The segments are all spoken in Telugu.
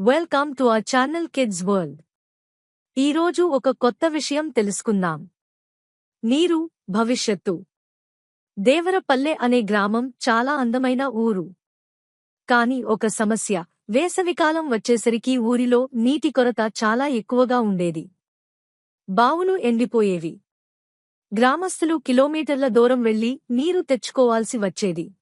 Welcome to our channel kids world ఈరోజు ఒక కొత్త విషయం తెలుసుకుందాం. నీరు భవిష్యత్తు. దేవరపల్లె అనే గ్రామం చాలా అందమైన ఊరు. కాని ఒక సమస్య వేసవికాలం వచ్చేసరికి ఊరిలో నీటి కొరత చాలా ఎక్కువగా ఉండేది. బావులు ఎండిపోయేవి. గ్రామస్తులు కిలోమీటర్ల దూరం వెళ్ళి నీరు తెచ్చుకోవాల్సి వచ్చేది.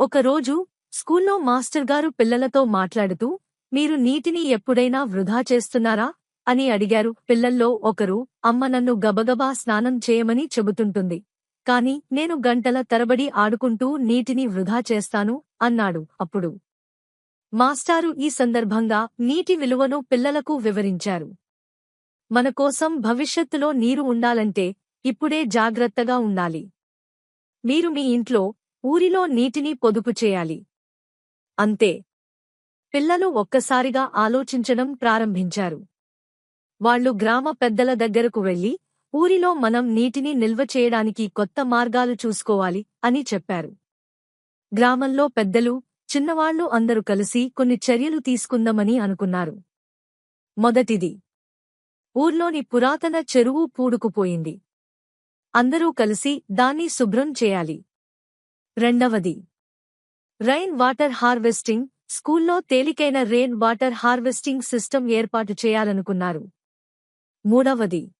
ఒకరోజు స్కూల్లో మాస్టర్ గారు పిల్లలతో మాట్లాడుతూ మీరు నీటిని ఎప్పుడైనా వృధా చేస్తున్నారా? అని అడిగారు. పిల్లల్లో ఒకరు అమ్మ నన్ను గబగబా స్నానం చేయమని చెబుతుంటుంది. కాని నేను గంటల తరబడి ఆడుకుంటూ నీటిని వృధా చేస్తాను అన్నాడు. అప్పుడు మాస్టారు ఈ సందర్భంగా నీటి విలువను పిల్లలకు వివరించారు. మనకోసం భవిష్యత్తులో నీరు ఉండాలంటే ఇప్పుడే జాగ్రత్తగా ఉండాలి. మీరు మీ ఇంట్లో ఊరిలో నీటిని పొదుపు చేయాలి. అంతే. పిల్లలు ఒక్కసారిగా ఆలోచించడం ప్రారంభించారు. వాళ్ళు గ్రామ పెద్దల దగ్గరకు వెళ్ళి ఊరిలో మనం నీటిని నిల్వ చేయడానికి కొత్త మార్గాలు చూసుకోవాలి అని చెప్పారు. గ్రామంలో పెద్దలు చిన్నవాళ్ళు అందరూ కలిసి కొన్ని చర్యలు తీసుకుందామని అనుకున్నారు. మొదటిది ఊర్లోని పురాతన చెరువు పూడుకుపోయింది. అందరూ కలిసి దాన్ని శుభ్రం చేయాలి. రెండవది రైన్ వాటర్ హార్వెస్టింగ్ స్కూల్లో తేలికైన రెయిన్ వాటర్ హార్వెస్టింగ్ సిస్టమ్ ఏర్పాటు చేయాలనుకున్నారు. మూడవది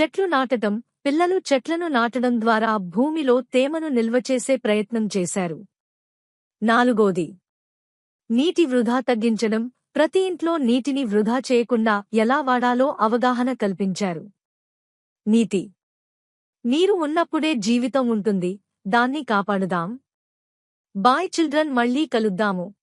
చెట్లు నాటడం. పిల్లలు చెట్లను నాటడం ద్వారా భూమిలో తేమను నిల్వ చేసే ప్రయత్నం చేశారు. నాలుగోది నీటి వృధా తగ్గించడం. ప్రతి ఇంట్లో నీటిని వృధా చేయకుండా ఎలా వాడాలో అవగాహన కల్పించారు. నీతి నీరు ఉన్నప్పుడే జీవితం ఉంటుంది. దాన్ని కాపాడుదాం. బాయ్ చిల్డ్రన్ మళ్ళీ కలుద్దాము.